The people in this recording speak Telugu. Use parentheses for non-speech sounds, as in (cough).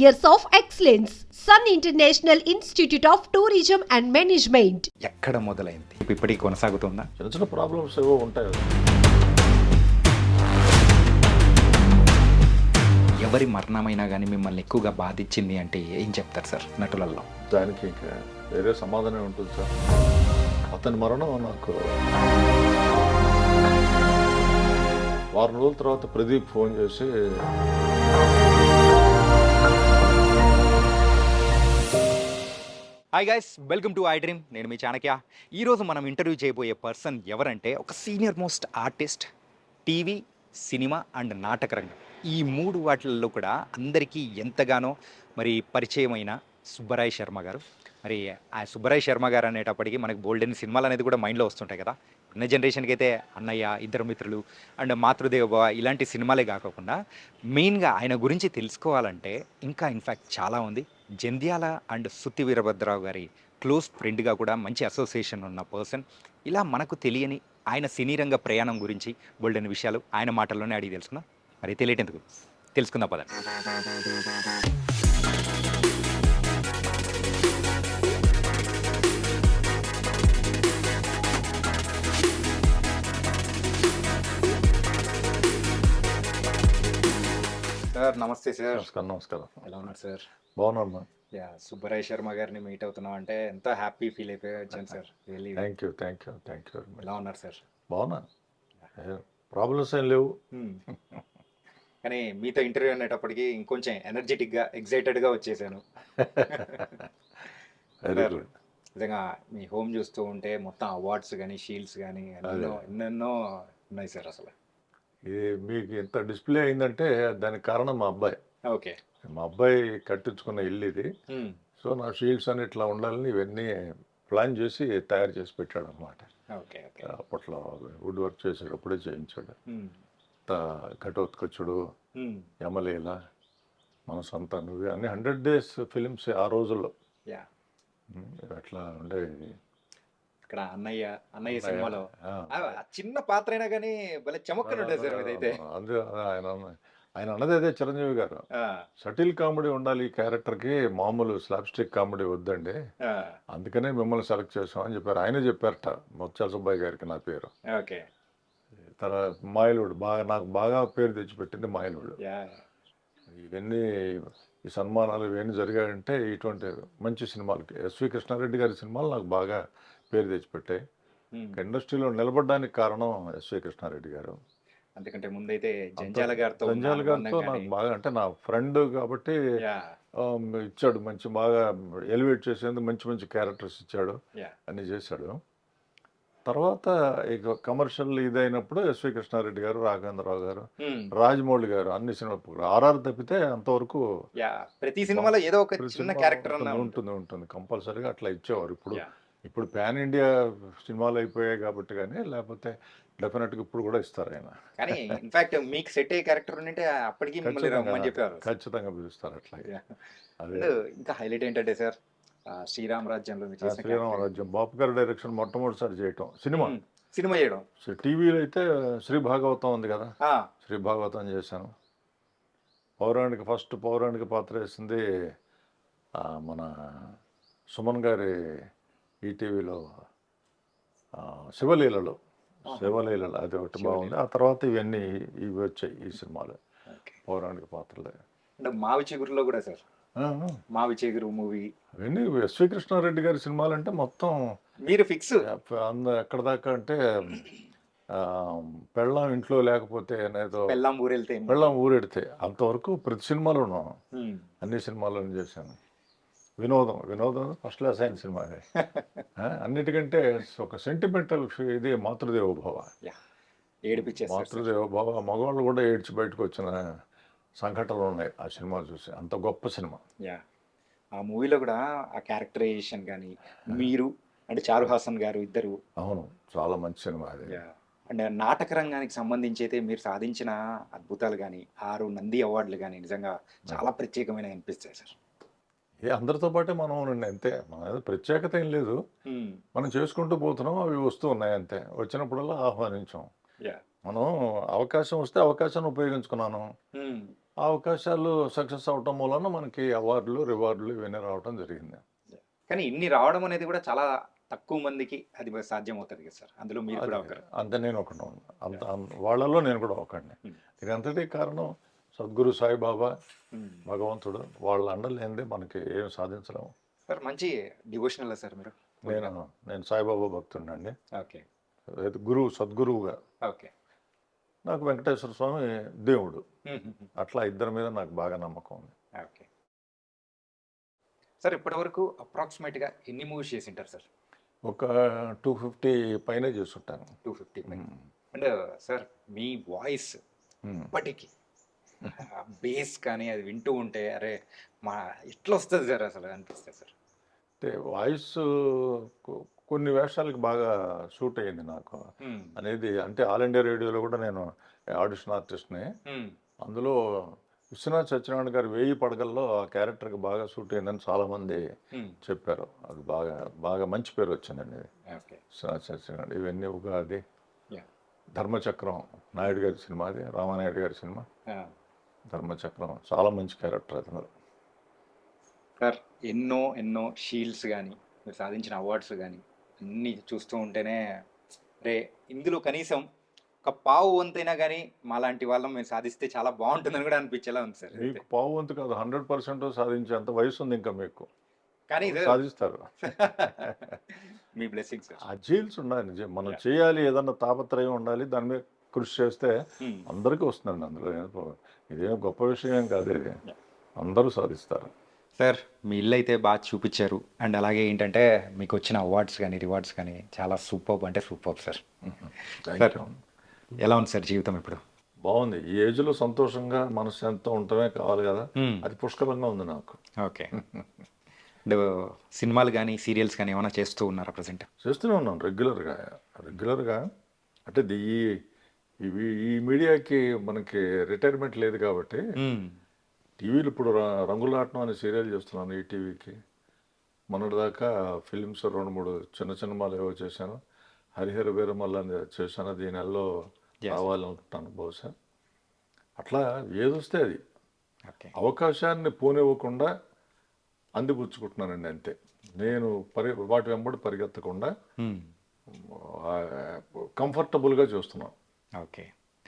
years of excellence. Sun International Institute of Tourism and Management. ఎక్కడ మొదలైంది ఇప్పటికీ కొనసాగుతుందా చిన్న చిన్న ప్రాబ్లమ్స్ ఏవో ఉంటాయి. ఎవరి మరణమైనా కానీ మిమ్మల్ని ఎక్కువగా బాధించింది అంటే ఏం చెప్తారు సార్ నటులలో దానికి ఇంకా వేరే సమాధానం ఉంటుంది సార్ అతని మరణం నాకు వారం రోజుల తర్వాత ప్రదీప్ ఫోన్ చేసి hi guys welcome to I dream నేను మీ చాణక్య. ఈరోజు మనం ఇంటర్వ్యూ చేయబోయే పర్సన్ ఎవరంటే ఒక senior most artist TV cinema and నాటక రంగం. ఈ మూడు వాటిల్లో కూడా అందరికీ ఎంతగానో మరి పరిచయమైన సుబ్బరాయ్ శర్మ గారు. మరి ఆ సుబ్బరాయ్ శర్మ గారు అనేటప్పటికీ మనకి బోల్డెన్ సినిమాలు అనేది కూడా మైండ్లో వస్తుంటాయి కదా. ఉన్న జనరేషన్కి అయితే అన్నయ్య ఇద్దరు మిత్రులు అండ్ మాతృదేవ ఇలాంటి సినిమాలే కాకుండా మెయిన్గా ఆయన గురించి తెలుసుకోవాలంటే ఇంకా ఇన్ఫ్యాక్ట్ చాలా ఉంది. జంధ్యాల అండ్ సుత్తి వీరభద్రరావు గారి క్లోజ్ ఫ్రెండ్గా కూడా మంచి అసోసియేషన్ ఉన్న పర్సన్ ఇలా మనకు తెలియని ఆయన సినీ రంగ ప్రయాణం గురించి బోల్డెన్ విషయాలు ఆయన మాటల్లోనే అడిగి తెలుసుకుందాం. మరి తెలియటెందుకు? తెలుసుకుందాం పదండి. సార్ నమస్తే సార్. నమస్కారం నమస్కారం. ఎలా ఉన్నారు సార్? బాగున్నాను యా సుబ్బరాయ్ శర్మ గారిని మీట్ అవుతున్నాం అంటే ఎంతో హ్యాపీ ఫీల్ అయిపోయి వచ్చాను sir really thank you thank you thank you very much ఎలా ఉన్నారు సార్? బాగున్నా ప్రాబ్లమ్స్ ఏం లేవు. కానీ మీతో ఇంటర్వ్యూ అనేటప్పటికి ఇంకొంచెం ఎనర్జెటిక్గా ఎగ్జైటెడ్గా వచ్చేసాను. నిజంగా మీ హోమ్ చూస్తూ ఉంటే మొత్తం అవార్డ్స్ కానీ షీల్డ్స్ కానీ ఎన్నెన్నో ఉన్నాయి సార్ అసలు. ఇది మీకు ఇంత డిస్ప్లే అయిందంటే దానికి కారణం మా అబ్బాయి. ఓకే. మా అబ్బాయి కట్టించుకున్న ఇల్లు ఇది. సో నా షీల్డ్స్ అని ఇట్లా ఉండాలని ఇవన్నీ ప్లాన్ చేసి తయారు చేసి పెట్టాడు అనమాట అప్పట్లో వుడ్ వర్క్ చేసాడు అప్పుడే చేయించాడు ఘటోత్కచుడు యమలీల మన సొంత నువ్వు అన్ని హండ్రెడ్ డేస్ ఫిలిమ్స్ ఆ రోజుల్లో. అట్లా ఉండేవి ఇక్కడ అన్నయ్య అన్నయ్య సినిమాలో. చిన్న పాత్ర అయినా కానీ భలే చమక్కని ఉంటుంది సార్ ఇదైతే అందు ఆయన ఆయన అన్నది అదే చిరంజీవి గారు. సటిల్ కామెడీ ఉండాలి ఈ క్యారెక్టర్కి మామూలు స్లాబ్ స్టిక్ కామెడీ వద్దండి. అందుకనే మిమ్మల్ని సెలెక్ట్ చేసాం అని చెప్పారు. ఆయన చెప్పారట ముత్యాల సుబ్బాయి గారికి నా పేరు. ఓకే. తర్వాత మాయలుడు బాగా నాకు బాగా పేరు తెచ్చిపెట్టింది మాయలుడు. ఇవన్నీ ఈ సన్మానాలు ఇవన్నీ జరిగాయంటే ఇటువంటి మంచి సినిమాలకి ఎస్వి కృష్ణారెడ్డి గారి సినిమాలు నాకు బాగా పేరు తెచ్చిపెట్టాయి ఉమ్. ఇండస్ట్రీలో నిలబడడానికి కారణం ఎస్వి కృష్ణారెడ్డి గారు. అంతకంటే ముందైతే జంజాల గారితో అనుబంధం గారితో నాకు బాగా అంటే నా ఫ్రెండ్ కాబట్టి ఇచ్చాడు మంచి బాగా ఎలివేట్ చేసేందుకు మంచి మంచి క్యారెక్టర్స్ ఇచ్చాడు. అన్ని చేశాడు. తర్వాత ఇక కమర్షియల్ ఇదైనప్పుడు ఎస్వి కృష్ణారెడ్డి గారు రాఘవేంద్రరావు గారు. రాజమౌళి గారు అన్ని సినిమాలు ఆర్ఆర్ తప్పితే అంతవరకు ప్రతి సినిమాలో ఏదో ఒక చిన్న క్యారెక్టర్ ఉంటుంది, ఉంటుంది. కంపల్సరీగా అట్లా ఇచ్చేవారు ఇప్పుడు. ఇప్పుడు పాన్ ఇండియా సినిమాలు అయిపోయాయి కాబట్టి కానీ లేకపోతే డెఫినెట్గా ఇప్పుడు కూడా ఇస్తారు ఆయన. కానీ ఇన్ఫాక్ట్ మీకు సెట్ అయ్యే క్యారెక్టర్ ఉంటే అప్పటికి మిమ్మల్ని రమ్మని చెప్పారు ఖచ్చితంగా పిలుస్తారు అట్లా. అదే. ఇంకా హైలైట్ ఏంటంటే సార్ శ్రీరామ్ రాజ్యంలో శ్రీరామ. రాజ్యం. బాపు గారి డైరెక్షన్ మొట్టమొదటిసారి చేయటం. సినిమా. సినిమా చేయడం. టీవీలో అయితే శ్రీ భాగవతం ఉంది కదా? శ్రీ భాగవతం చేశాను. పౌరాణిక ఫస్ట్ పౌరాణిక పాత్ర వేసింది మన సుమన్ గారి ఈటీవీలో శివలీలలో. శివలీలలు అది ఒకటి బాగుంది. ఆ తర్వాత ఇవన్నీ ఇవి వచ్చాయి ఈ సినిమాలు. పౌరాణిక పాత్రలు. అంటే మావి చిగురులో కూడా సార్. మావి చిగురు మూవీ. అవన్నీ ఎస్వి కృష్ణారెడ్డి గారి సినిమాలు అంటే మొత్తం మీరు ఫిక్స్. అంద ఎక్కడ దాకా అంటే పెళ్ళాం ఇంట్లో లేకపోతే ఏదో పెళ్ళాం ఊరెళ్తే. పెళ్ళాం ఊరెడితే అంతవరకు ప్రతి సినిమాలో ఉన్నాం ఉమ్. అన్ని సినిమాలను చేశాను. వినోదం వినోదం ఫస్ట్ క్లాస్ అయిన సినిమా అది. (laughs) అన్నిటికంటే ఒక సెంటిమెంటల్ ఇది మాతృదేవోభవ. సార్. మాతృదేవోభవ మగవాళ్ళు కూడా ఏడ్చి బయటకు వచ్చిన సంఘటనలు ఉన్నాయి ఆ సినిమా చూసి. అంత గొప్ప సినిమా. యా ఆ మూవీలో కూడా ఆ క్యారెక్టరైజేషన్ కానీ మీరు అంటే చారు హాసన్ గారు ఇద్దరు. అవును చాలా మంచి సినిమా అది. యా అండ్ నాటక రంగానికి సంబంధించి అయితే మీరు సాధించిన అద్భుతాలు కానీ ఆరు నంది అవార్డులు కానీ నిజంగా చాలా ప్రత్యేకమైన అనిపిస్తాయి సార్. ఏ అందరితో పాటే మనం ఉండండి అంతే. మన ప్రత్యేకత ఏం లేదు. మనం చేసుకుంటూ పోతున్నాం అవి వస్తూ ఉన్నాయి అంతే. వచ్చినప్పుడల్లా ఆహ్వానించాం. మనం అవకాశం వస్తే అవకాశాన్ని ఉపయోగించుకున్నాను. ఆ అవకాశాలు సక్సెస్ అవటం వలన మనకి అవార్డులు రివార్డులు ఇవన్నీ రావటం జరిగింది. కానీ ఇన్ని రావడం అనేది కూడా చాలా తక్కువ మందికి అది సాధ్యం అవుతుంది కదా సార్. అందులో మీరు కూడా ఒకరు. అంత నేను ఒకటి అంత వాళ్ళలో నేను కూడా Hmm. దీని అంతటి కారణం సద్గురు సాయిబాబా. భగవంతుడు వాళ్ళ అండలేనిదే మనకి ఏం సాధించలేము. సార్ మంచి డివోషనల్ సార్ మీరు. నేను నేను సాయిబాబా భక్తుడినండి. ఓకే. గురువు సద్గురువుగా. ఓకే. నాకు వెంకటేశ్వర స్వామి దేవుడు. అట్లా ఇద్దరి మీద నాకు బాగా నమ్మకం ఉంది. ఓకే. సార్ ఇప్పటి వరకు అప్రాక్సిమేట్గా ఎన్ని మూవీస్ చేసి ఉంటారు సార్? ఒక టూ ఫిఫ్టీ పైన చేస్తుంటాను టూ ఫిఫ్టీ. అండ్ సార్ మీ వాయిస్. ఇప్పటికీ బేస్ కానీ అది వింటూ ఉంటే అరే మా ఎట్లా వస్తుంది సార్ అసలు అనిపిస్తుంది సార్ అంటే వాయిస్ కొన్ని వేషాలకి బాగా సూట్ అయ్యింది నాకు. అనేది అంటే ఆల్ ఇండియా రేడియోలో కూడా నేను ఆడిషన్ ఆర్టిస్ట్ని. అందులో విశ్వనాథ్ సత్యనారాయణ గారి వేయి పడగల్లో ఆ క్యారెక్టర్కి బాగా సూట్ అయిందని చాలామంది. చెప్పారు అది బాగా బాగా మంచి పేరు వచ్చిందండి విశ్వనాథ్ సత్యనారాయణ ఇవన్నీ ఉగాది ధర్మచక్రం నాయుడు గారి సినిమా అది రామానాయుడు గారి సినిమా. ధర్మచక్రం చాలా మంచి క్యారెక్టర్ అతను సార్ ఎన్నో ఎన్నో షీల్డ్స్ కానీ మీరు సాధించిన అవార్డ్స్ కానీ అన్నీ చూస్తూ ఉంటేనే రే ఇందులో కనీసం ఒక పావు వంతైనా కానీ మాలాంటి వాళ్ళం మేము సాధిస్తే చాలా బాగుంటుందని కూడా అనిపించేలా ఉంది సార్. మీకు పావు వంతు కాదు హండ్రెడ్ పర్సెంట్ సాధించేంత వయసు ఉంది ఇంకా మీకు. కానీ సాధిస్తారు. (laughs) మీ బ్లెస్సింగ్ సార్. ఆ జీల్స్ ఉండాలి. మనం. చేయాలి ఏదన్నా తాపత్రయం ఉండాలి దాని మీద కృషి చేస్తే. అందరికీ వస్తుందండి అందులో. ఇదేం గొప్ప విషయం కాదు ఇది. అందరూ సాధిస్తారు. సార్ మీ ఇల్లు అయితే బాగా చూపించారు. అండ్ అలాగే ఏంటంటే మీకు వచ్చిన అవార్డ్స్ కానీ రివార్డ్స్ కానీ చాలా సూపర్ అంటే సూపర్ సార్. సార్. ఎలా ఉంది సార్ జీవితం ఇప్పుడు? బాగుంది. ఈ ఏజ్లో సంతోషంగా మనశ్శాంతితో ఉండటమే కావాలి కదా. అది పుష్కలంగా ఉంది నాకు. ఓకే. అండ్ సినిమాలు కానీ సీరియల్స్ కానీ ఏమైనా చేస్తూ ఉన్నారా ప్రజెంట్? చేస్తూనే ఉన్నాను రెగ్యులర్గా. రెగ్యులర్గా అంటే ఈ ఇవి ఈ మీడియాకి మనకి రిటైర్మెంట్ లేదు కాబట్టి టీవీలు ఇప్పుడు రంగులాటం అనే సీరియల్ చేస్తున్నాను ఈ టీవీకి. మొన్నటిదాకా ఫిలిమ్స్ రెండు మూడు చిన్న సినిమాలు ఏవో చేశాను. హరిహర వీరమల్ల అని చేశాను ఈ నెలలో. రావాలనుకుంటాను బహుశా. అట్లా ఏదొస్తే అది. అవకాశాన్ని పోనివ్వకుండా అందిపుచ్చుకుంటున్నానండి అంతే. నేను పరి వాటి వెంబడి పరిగెత్తకుండా కంఫర్టబుల్గా చూస్తున్నాం ఓకే